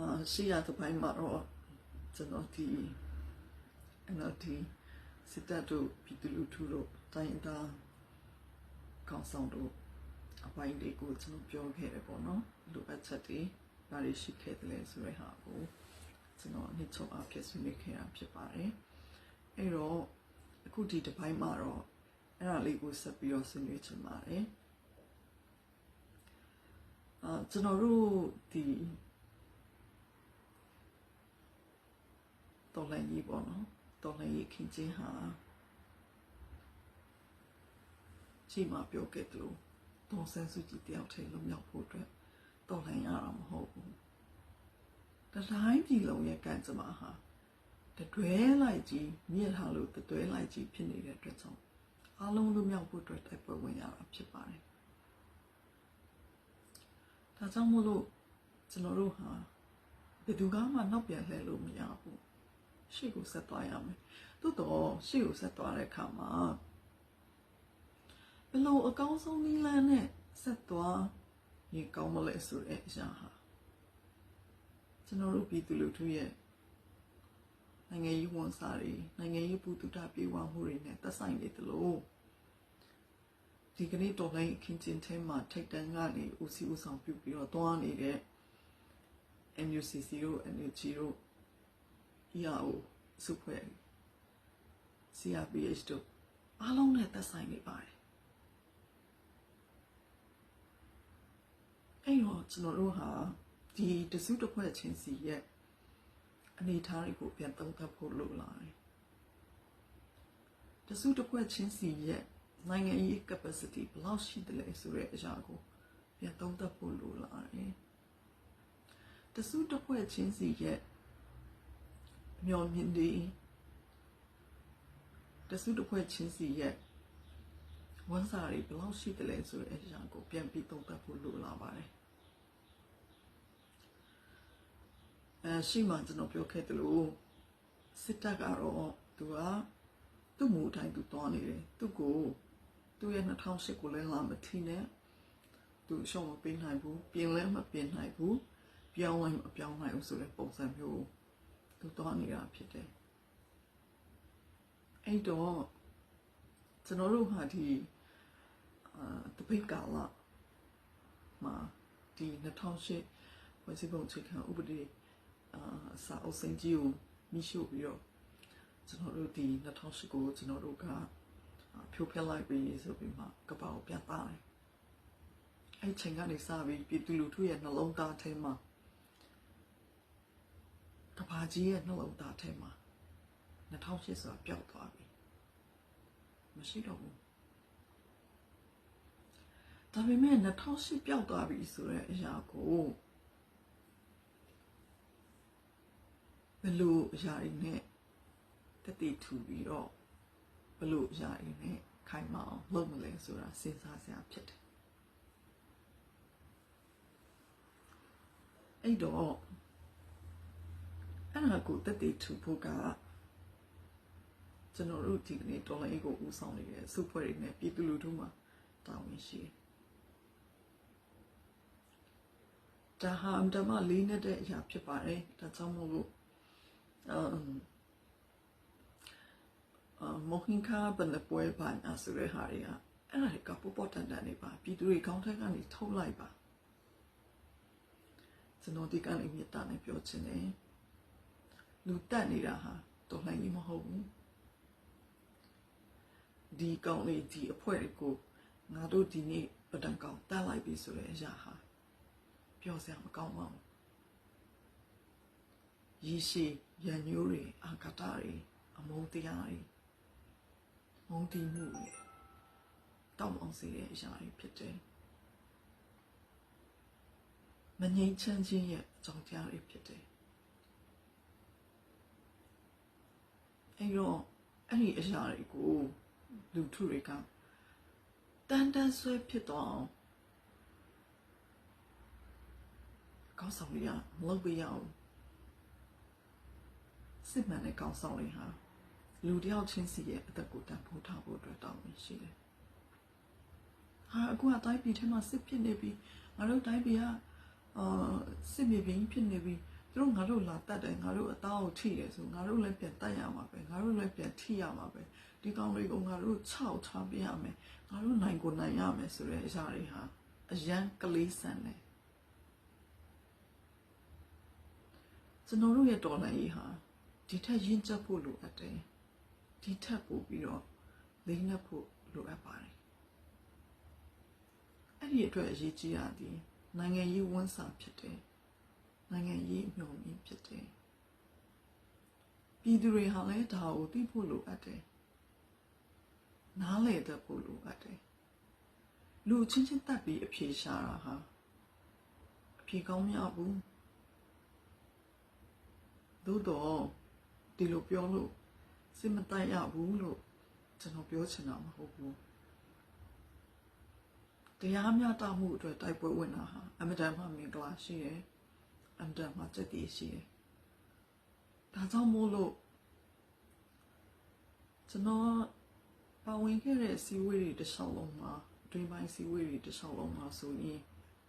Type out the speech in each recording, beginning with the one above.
အာရှိရတဲ့ဘိုင်းမှာတော့ကျွန်တော်ဒီ NLD စစ်တပ်တို့ပြည်သူလူထုတို့တိုင်းသားကောင်းဆောင်တို့အပိုင်းတွေကိုကျွန်တော်ပြောခဲ့တယ်ပေါ့နော်လိုအပ်ချက်တွေဘာတွေရှိခဲ့တယ်လဲဆိုတဲ့ဟာကိုကျွန်တော်အနှစ်ချုပ်အဖြစ်ဆွေးနွေးခဲ့တာဖြစ်ပါတယ်အဲ့တော့အခုဒီတစ်ပိုင်းမှာတော့အဲ့ဒါလေးကိုဆက်ပြီးတော့ဆွေးနွေးချင်ပါတယ်အာကျွန်တော်တို့ဒီ တော်လည်းကြီးပေါ့နော်တော်လည်းကြီးခင်ချင်းဟာကြီးမှပြောခဲ့တယ်လို့တော်ဆန်းစုကြည်တယောက်ထဲလုံးရောက်ဖို့အတွက်တော်လည်းရတာမဟုတ်ဘူးတတိုင်းပြည်လုံးရဲ့ကံကြမ္မာဟာတတွဲလိုက်ကြီးမြင့်ထားလို့တတွဲလိုက်ကြီးဖြစ်နေတဲ့အတွက်ကြောင့်အားလုံးလုံးရောက်ဖို့အတွက်တိုက်ပွဲဝင်ရတာဖြစ်ပါတယ်ဒါကြောင့်မို့လို့ကျွန်တော်တို့ဟာဘယ်သူကမှနောက်ပြန်လှည့်လို့မရဘူး ရှေ့ကိုဆက်သွားရမယ်သို့တော့ရှေ့ကိုဆက်သွားတဲ့အခါမှာဘယ်လိုအကောင်းဆုံးနည်းလမ်းနဲ့ဆက်သွားရင်ကောင်းမလဲဆိုတဲ့အရာဟာကျွန်တော်တို့ပြည်သူလူထုရဲ့နိုင်ငံရေးဝန်စားတွေနိုင်ငံရေးပူတုတပြေဝမှုတွေနဲ့သက်ဆိုင်နေတယ်လို့ဒီကနေ့တော်လိုင်းအခင်းချင်းထဲမှာထိတ်တန်းကနေဦးစီးဦးဆောင်ပြုပြီးတော့တွားနေတဲ့ MUCC တို့ NUG တို့ EAO စုဖွဲ့ CRPH တို့အားလုံးနဲ့သက်ဆိုင်နေပါတယ်အဲ့တော့ကျွန်တော်တို့ဟာဒီတစုတစ်ဖွဲ့ချင်းစီရဲ့အနေအထားတွေကိုပြန်သုံးသပ်ဖို့လိုလာတယ်တစုတစ်ဖွဲ့ချင်းစီရဲ့နိုင်ငံရေး capacity ဘယ်လောက်ရှိတယ်လဲဆိုတဲ့အရာကိုပြန်သုံးသပ်ဖို့လိုလာတယ်တစုတစ်ဖွဲ့ချင်းစီရဲ့အ မျော်မြင်တွေတစုတစ်ဖွဲ့ချင်းစီရဲ့ဝန်စားတွေဘယ်လောက်ရှိတယ်လဲဆိုတဲ့အရာကိုပြန်ပြီးသုံးသပ်ဖို့လိုလာပါတယ်အဲရှိမှကျွန်တော်ပြောခဲ့သလိုစစ်တပ်ကတော့သူကသူ့မူအတိုင်းသူတွားနေတယ်သူ့ကိုသူ့ရဲ့2008ကိုလည်းလာမထီနဲ့သူရှောင်းမပေးနိုင်ဘူးပြင်လဲမပြင်နိုင်ဘူးပြောင်းလဲမပြောင်းနိုင်ဘူးဆိုတဲ့ပုံစံမျိုး သူတွားနေတာဖြစ်တယ်အဲ့တော့ကျွန်တော်တို့ဟာဒီအာတပိတ်ကာလမှာဒီ2008ဖွဲ့စည်းပုံအခြေခံဥပဒေအာစာအုပ်စိန်ကြီးကိုမိရှုပြီးတော့ကျွန်တော်တို့ဒီ2008ကိုကျွန်တော်တို့ကဖြိုးဖျက်လိုက်ပြီဆိုပြီးမှကပောက်ပြန်သားတယ်အဲ့ချိန်ကနေစပြီးပြည်သူလူထုရဲ့နှလုံးသားထဲမှာ ကဘာကြီးရဲ့နှလုံးသားထဲမှာ2008ဆိုတာပျောက်သွားပြီမရှိတော့ဘူးဒါပေမဲ့2008ပျောက်သွားပြီဆိုတဲ့အရာကိုဘယ်လိုအရာတွေနဲ့တတိထူပြီးတော့ဘယ်လိုအရာတွေနဲ့ခိုင်မာအောင်လုပ်မလဲဆိုတာစဉ်းစားစရာဖြစ်တယ်အဲ့တော့ အဲ့ဒါကိုတတိထူဖို့ကကျွန်တော်တို့ဒီကနေ့တော်လိုင်းကိုဦးဆောင်နေတဲ့စုဖွဲ့တွေနဲ့ပြည်သူလူထုမှာတာဝန်ရှိတယ်ဒါဟာအမှန်တမ်းလေးနဲ့တဲ့အရာဖြစ်ပါတယ်ဒါကြောင့်မို့လို့အမ်အမောခင်ခါဘယ်နဲ့ပွဲပါညာဆိုတဲ့ဟာတွေကအဲ့ဒါတွေကပေါ်ပေါ်တန်တန်နေပါပြည်သူတွေကောင်းထက်ကနေထုတ်လိုက်ပါကျွန်တော်ဒီကနေမြတ်တာနဲ့ပြောချင်တယ် လူတက်နေတာဟာတော်လှန်ရေးမဟုတ်ဘူးဒီကောင်းလေးဒီအဖွဲတွေကိုငါတို့ဒီနေ့ပဒံကောင်တက်လိုက်ပြီဆိုတဲ့အရာဟာပြောစရာမကောင်းပါဘူးရည်ရှိရန်ညိုးတွေအာကတာတွေအမုန်းတရားတွေမုန်းတီးမှုတွေတောက်အောင်စေတဲ့အရာတွေဖြစ်တယ်မငြိမ်ချမ်းခြင်းရဲ့အကြောင်းတရားတွေဖြစ်တယ် အဲ့တော့အဲ့ဒီအရာတွေကိုလူထုတွေကတန်တန်ဆွဲဖြစ်သွားအောင်ကောင်းဆောင်ရမလုပ်ပြရအောင်စစ်မှန်တဲ့ကောင်းဆောင်တွေဟာလူတယောက်ချင်းစီရဲ့အသက်ကိုတန်ဖိုးထားဖို့အတွက်တောင်းဝင်ရှိတယ်။ဟာအခုကတိုင်းပြည်ထဲမှာစစ်ဖြစ်နေပြီငါတို့တိုင်းပြည်ကအာစစ်မြေပြင်ဖြစ်နေပြီသူသူ တို့ငါတို့လာတတ်တယ်ငါတို့အသားကိုထိတယ်ဆိုငါတို့လည်းပြန်တတ်ရမှာပဲငါတို့လည်းပြန်ထိရမှာပဲဒီကောင်တွေကိုငါတို့ခြောက်ထားပြရမယ်ငါတို့နိုင်ကိုနိုင်ရမယ်ဆိုတဲ့အရာတွေဟာအရန်ကလေးဆန်တယ်ကျွန်တော်တို့ရဲ့တော်လှန်ရေးဟာဒီထက်ရင့်ကျက်ဖို့လိုအပ်တယ်ဒီထက်ပိုပြီးတော့လိမ့်နှက်ဖို့လိုအပ်ပါတယ်အဲ့ဒီအတွက်အရေးကြီးရသည်နိုင်ငံရေးဝန်ဆောင်ဖြစ်တယ် နိုင်ငံရေးအမျှော်မြင်ဖြစ်တယ်ပြည်သူတွေဟာလည်းဒါကိုသိဖို့လိုအပ်တယ်နားလည်တတ်ဖို့လိုအပ်တယ်လူချင်းချင်းတက်ပြီးအဖြေရှာတာဟာအဖြေကောင်းမရဘူးသို့တော့ဒီလိုပြောလို့စိတ်မတိုက်ရဘူးလို့ကျွန်တော်ပြောချင်တာမဟုတ်ဘူးတရားမျှတမှုအတွက်တိုက်ပွဲဝင်တာဟာအမတန်မှမင်္ဂလာရှိတယ် အမတန်မှစက်တည်ရှိတယ်ဒါကြောင့်မို့လို့ကျွန်တော်ပါဝင်ခဲ့တဲ့စီဝေးတွေတစ်လျှောက်လုံးမှာအတွင်းပိုင်းစီဝေးတွေတစ်လျှောက်လုံးမှာဆိုရင်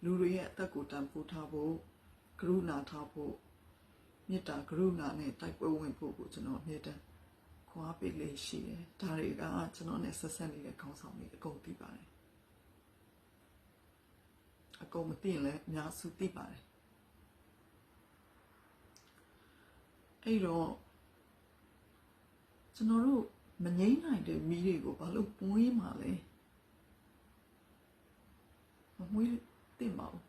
လူတွေရဲ့အသက်ကိုတန်ဖိုးထားဖို့ကရုဏာထားဖို့မေတ္တာကရုဏာနဲ့တိုက်ပွဲဝင်ဖို့ကိုကျွန်တော်အမြဲတမ်းခွာပေးလေးရှိတယ်ဒါတွေကကျွန်တော်နဲ့ဆက်ဆက်နေတဲ့ခေါင်းဆောင်တွေအကုန်သိပါတယ်အကုန်မသိရင်လည်းအများစုသိပါတယ် အဲ့တော့ကျွန်တော်တို့မငိမ့်နိုင်တဲ့မိတွေကိုဘာလို့ပွေးမှာလဲမမွေးတင်ပါဘူး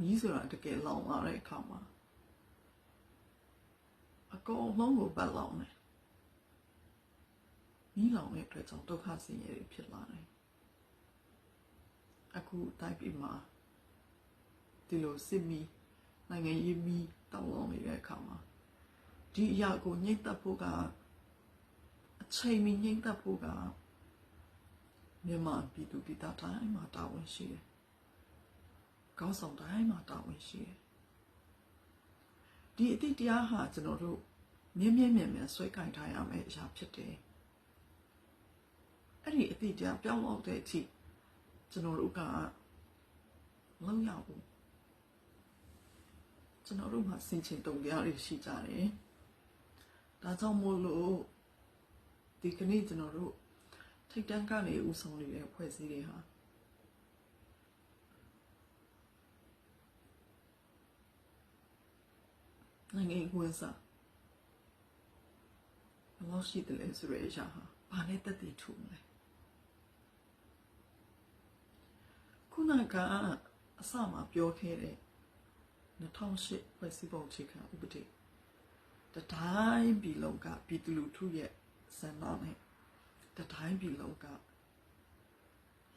မိဆိုတာတကယ်လောင်လာတဲ့အခါမှာအကုန်လုံးကိုပတ်လောင်တယ်မိလောင်တဲ့အတွက်ကြောင့်ဒုက္ခဆင်းရဲတွေဖြစ်လာတယ်အခုတိုက်ပြီးမှာဒီလိုစစ်မီနိုင်ငံရေးမီ တောင်းလောင်းနေတဲ့အခါမှာဒီအရာကိုညှိတက်ဖို့ကအချိန်မီညှိတက်ဖို့ကမြန်မာပြည်သူပြည်သားတိုင်းမှာတာဝန်ရှိတယ်။ကောင်းဆောင်တိုင်းမှာတာဝန်ရှိတယ်။ဒီအတိတ်တရားဟာကျွန်တော်တို့မြင်းမြင်းမြန်မြန်ဆွဲကင်ထားရမယ့်အရာဖြစ်တယ်။အဲ့ဒီအတိတ်တရားပြောင်းလို့တဲ့အထိကျွန်တော်တို့ကလုံးရဘူး ကျွန်တော်တို့မှာစင်ချင်တုံတရားတွေရှိကြတယ်ဒါကြောင့်မို့လို့ဒီကနေ့ကျွန်တော်တို့ထိတ်တန်းကနေဥဆောင်နေတဲ့ဖွဲ့စည်းတွေဟာနိုင်ငံရေးဝန်စားဘယ်လောက်ရှိတယ်လဲဆိုရဲအရာဟာဘာနဲ့တက်တည်ထူမလဲခုနကအစမှပြောခဲ့တဲ့ 2008ဖွဲ့စည်းပုံအခြေခံဥပဒေတတိုင်းပြည်လုံးကပြည်သူလူထုရဲ့စံနာနဲ့တတိုင်းပြည်လုံးက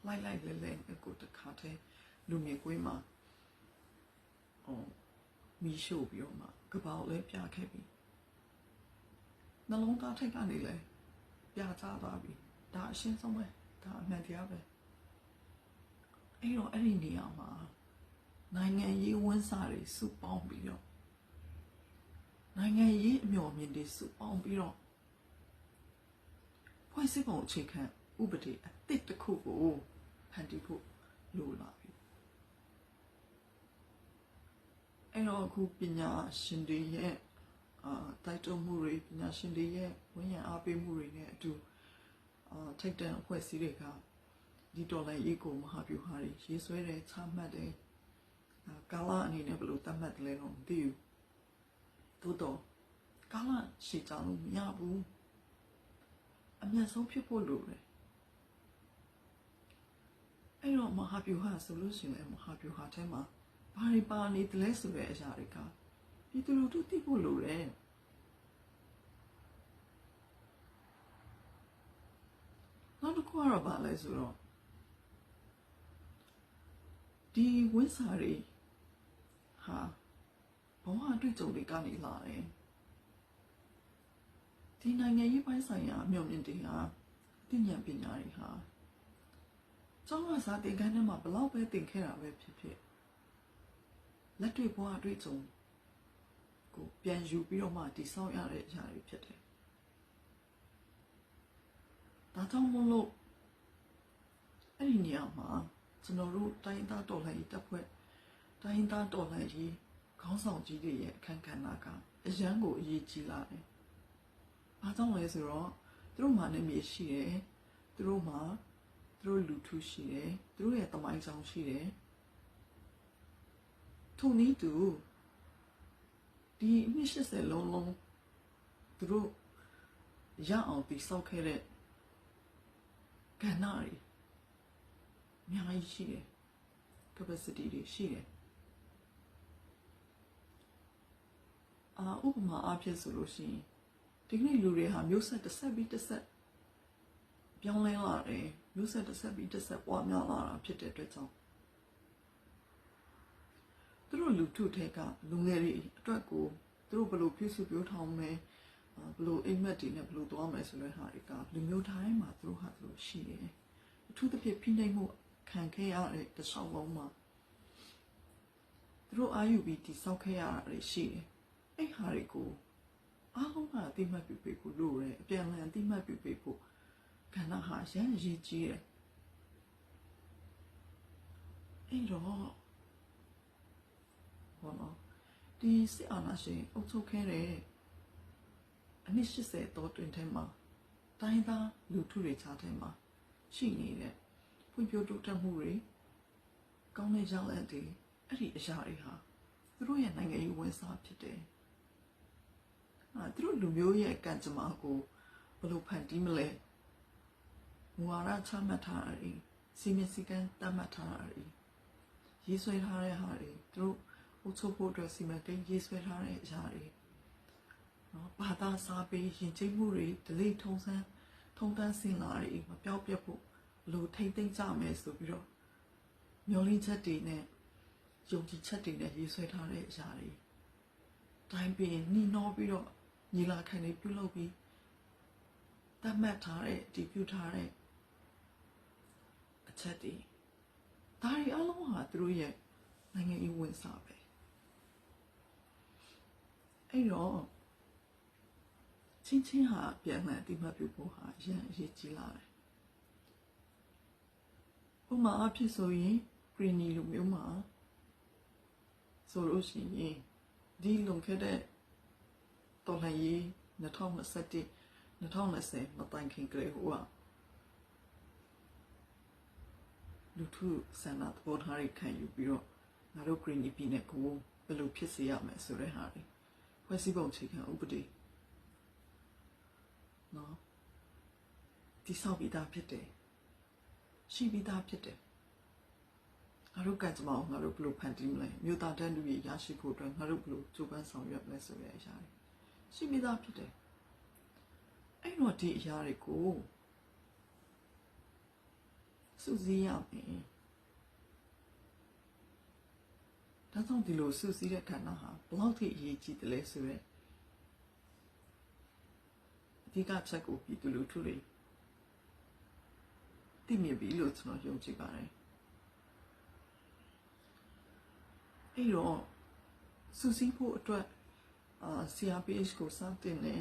လိုက်လိုက်လဲလဲအကိုတခါတည်းလူငယ်ကွင်းမှာဟောမီးရှို့ပြီးတော့မှကပောက်လဲပြခဲ့ပြီနှလုံးသားထိတ်ကနေလဲပြချသွားပြီဒါအရှင်းဆုံးပဲဒါအမှန်တရားပဲအဲ့တော့အဲ့ဒီနေရာမှာ နိုင်ငံရေးဝန်စားတွေစုပေါင်းပြီးတော့နိုင်ငံရေးအမျှော်မြင်တွေစုပေါင်းပြီးတော့ဖွဲ့စည်းပုံအခြေခံဥပဒေအသစ်တစ်ခုကိုဖန်တီးဖို့လိုလာပြီအဲ့တော့အခုပညာရှင်တွေရဲ့အာတိုက်တွန်းမှုတွေပညာရှင်တွေရဲ့ဝန်ရံအားပေးမှုတွေနဲ့အတူအာထိတ်တန့်အဖွဲ့အစည်းတွေကဒီတော်လိုင်းရေးကိုမဟာဗျူဟာတွေရေးဆွဲတယ်ချမှတ်တယ် ကာလအနေနဲ့ဘယ်လိုသတ်မှတ်တယ်လဲတော့မသိဘူးသို့တော့ကာလရှည်ကြလို့မရဘူးအမြတ်ဆုံးဖြစ်ဖို့လိုတယ်အဲ့တော့မဟာဗျူဟာဆိုလို့ရှိရင်မဟာဗျူဟာထဲမှာဘာတွေပါနေတယ်လဲဆိုတဲ့အရာတွေကပြည်သူလူထုသိဖို့လိုတယ်နောက်တစ်ခုကတော့ဘာလဲဆိုတော့ဒီဝိစာတွေ ဟာဘဝအတွေ့အကြုံတွေကနေလာတယ်ဒီနိုင်ငံရေးပိုင်းဆိုင်ရာအမြုံမြင့်တွေဟာသိဉာဏ်ပညာတွေဟာကျောင်းကစားသင်ခန်းထဲမှာဘလောက်ပဲသင်ခဲ့တာပဲဖြစ်ဖြစ်လက်တွေ့ဘဝအတွေ့အကြုံကိုပြန်ယူပြီးတော့မှတိဆောက်ရတဲ့အရာတွေဖြစ်တယ်ဒါကြောင့်မို့လို့အဲ့ဒီနေရာမှာကျွန်တော်တို့တိုင်းသားတော်လှန်ရေးတပ်ဖွဲ့ တိုင်းသားတော်လှန်ရေးခေါင်းဆောင်ကြီးတွေရဲ့အခန်းကဏ္ဍကအရန်ကိုအရေးကြီးလာတယ်။ဘာကြောင့်လဲဆိုတော့သူတို့မှာနေမြေရှိတယ်။သူတို့မှာသူတို့လူထုရှိတယ်။သူတို့ရဲ့တမိုင်းဆောင်ရှိတယ်။ထို့နည်းတူဒီအနှစ်80လုံးလုံးသူတို့ရအောင်တိဆောက်ခဲ့တဲ့ကဏ္ဍတွေအများကြီးရှိတယ် capacity တွေရှိတယ် အာဥပမာအားဖြင့်ဆိုလို့ရှိရင်ဒီကနေ့လူတွေဟာမျိုးဆက်တစ်ဆက်ပြီးတစ်ဆက်ပြောင်းလဲလာတယ်မျိုးဆက်တစ်ဆက်ပြီးတစ်ဆက်ပွားများလာတာဖြစ်တဲ့အတွက်ကြောင့်သူတို့လူထုထဲကလူငယ်တွေအတွက်ကိုသူတို့ဘယ်လိုပြုစုပြောထောင်မလဲအာဘယ်လိုအိမ်မက်တွေနဲ့ဘယ်လိုသွားမလဲဆိုတဲ့ဟာတွေကလူမျိုးတိုင်းမှာသူတို့ဟာသူတို့ရှိတယ်အထူးသဖြင့်ဖိနှိပ်မှုခံခဲ့ရတဲ့တစ်ဆောက်လုံးမှာသူတို့အာယူပြီးတိဆောက်ခဲ့ရတာတွေရှိတယ် အဲ့ဟာတွေကိုအားလုံးကအတိမတ်ပြပေးဖို့လိုတယ်အပြန်အလှန်အတိမတ်ပြပေးဖို့ကဏ္ဍဟာရမ်းအရေးကြီးတယ်အဲ့တော့ဘောနော်ဒီစစ်အာဏာရှင်အုပ်ချုပ်ခဲ့တဲ့အနည်း80တောတွင်ထဲမှာတိုင်းသားလူထုတွေခြားထဲမှာရှိနေတဲ့ဖွံ့ဖြိုးတိုးတက်မှုတွေကောင်းတဲ့ကြောင်းလက်တွေအဲ့ဒီအရာတွေဟာသူတို့ရဲ့နိုင်ငံရေးဝန်စားဖြစ်တယ်။ အဲသူတို့လူမျိုးရဲ့ကံကြမ္မာကိုဘယ်လိုဖန်တီးမလဲ။မူဝါဒချမှတ်ထားတာတွေစီမံစည်းကမ်းတတ်မှတ်ထားတာတွေရေးဆွဲထားတဲ့ဟာတွေသူတို့အုပ်ချုပ်ဖို့အတွက်စီမံကိန်းရေးဆွဲထားတဲ့အရာတွေနော်ဘာသာစားပေးရင်ကျိမှုတွေဒလိထုံစမ်းထုံတန်းစင်လာတွေမပြောက်ပြတ်ဖို့ဘယ်လိုထိမ့်သိမ့်ကြမယ်ဆိုပြီးတော့မျောလင်းချက်တွေနဲ့ယုံကြည်ချက်တွေနဲ့ရေးဆွဲထားတဲ့အရာတွေတိုင်းပြင်နှီးနှောပြီးတော့ ညီလာခံတွေပြုလုပ်ပြီးတတ်မှတ်ထားတဲ့တည်ပြုထားတဲ့အချက်တွေဒါတွေအလုံးဟာသူတို့ရဲ့နိုင်ငံရေးဝန်စားပဲအဲ့တော့ချင်းချင်းဟာပြန်မှန်အတိမတ်ပြုဖို့ဟာရန်အရေးကြီးလာတယ်ဥပမာအဖြစ်ဆိုရင်ဂရီနီလိုမျိုးမှာဆိုလို့ရှိရင်ဒီလုံခဲ့တဲ့ တော်လှန်ရေး2021 2020မတိုင်ခင်ကလေးဟိုကလူထုဆန္ဒသဘောထားတွေခံယူပြီးတော့ငါတို့ green ပြည်နယ်ကိုဘယ်လိုဖြစ်စေရမလဲဆိုတဲ့ဟာတွေဖွဲ့စည်းပုံအခြေခံဥပဒေနော်တိဆောက်ပြီးသားဖြစ်တယ်ရှိပြီးသားဖြစ်တယ်ငါတို့ကကြမအောင်ငါတို့ဘယ်လိုဖန်တီးမလဲမြို့သားတန်းလူကြီးရရှိဖို့အတွက်ငါတို့ဘယ်လိုကြိုးပမ်းဆောင်ရွက်မလဲဆိုတဲ့အရာတွေ ရှိပြီးသားဖြစ်တယ်အဲ့တော့ဒီအရာတွေကိုစူးစီးရမယ်ဒါကြောင့်ဒီလိုစူးစီးတဲ့ခန္ဓာဟာဘလောက်ထိအရေးကြီးတယ်လဲဆိုရက်အဓိကချက်ကိုပြည်သူလူထုတွေသိမြင်ပြီလို့ကျွန်တော်ယုံကြည်ပါတယ်အဲ့တော့စူးစီးဖို့အတွက် အာ CRPH ကိုစတင်နေ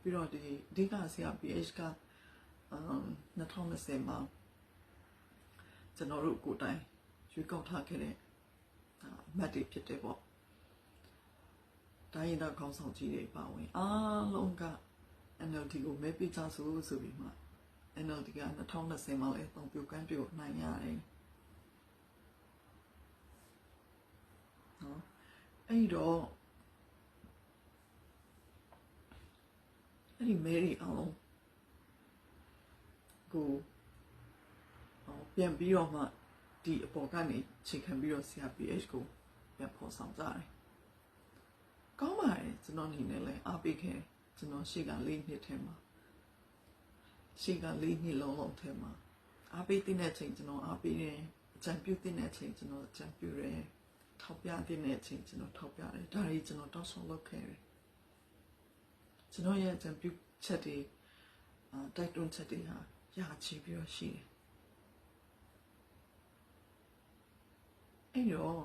ပြီးတော့ဒီအဓိက CRPH ကအမ်2020မှာကျွန်တော်တို့ကိုယ်တိုင်ရွေးကောက်ထားခဲ့တဲ့အာမတ်တွေဖြစ်တယ်ပေါ့တိုင်းရင်းသားခေါင်းဆောင်ကြီးတွေပါဝင်အားလုံးက NLD ကိုမဲပေးကြဆိုဆိုပြီးမှ NLD က2020မှာလည်းပုံပြကန်းပြနိုင်ရတယ်နော်အဲ့တော့ အဲ့ဒီမဲရီအောင်ကိုဟောပြန်ပြီးတော့မှဒီအပေါ်ကနေချိန်ခံပြီးတော့ CRPH ကိုပြန်ဖော်ဆောင်ကြတယ်။ကောင်းပါတယ်ကျွန်တော်အနေနဲ့လည်းအားပေးခဲ့ကျွန်တော်ရှေ့က၄နှစ်ထဲမှာရှေ့က၄နှစ်လုံးလုံးထဲမှာအားပေးတဲ့ချိန်ကျွန်တော်အားပေးတယ်အကြံပြုတဲ့ချိန်ကျွန်တော်အကြံပြုတယ်ထောက်ပြတဲ့အချိန်ကျွန်တော်ထောက်ပြတယ်ဒါတွေကျွန်တော်တောက်ဆောင်လုပ်ခဲ့တယ် ကျွန်တော်ရဲ့အကြံပြုချက်တွေအာတိုက်တွန်းချက်တွေဟာရာချီပြီးတော့ရှိတယ်အဲ့တော့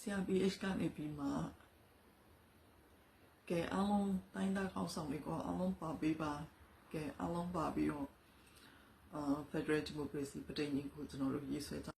CRPH ကနေပြီးမှကဲအလုံးတိုင်းသားကောင်းဆောင်တွေကအားလုံးပါပေးပါကဲအားလုံးပါပြီးတော့အာ Federal Democracy ပြည်ညင်ကိုကျွန်တော်တို့ရေးဆွဲကြ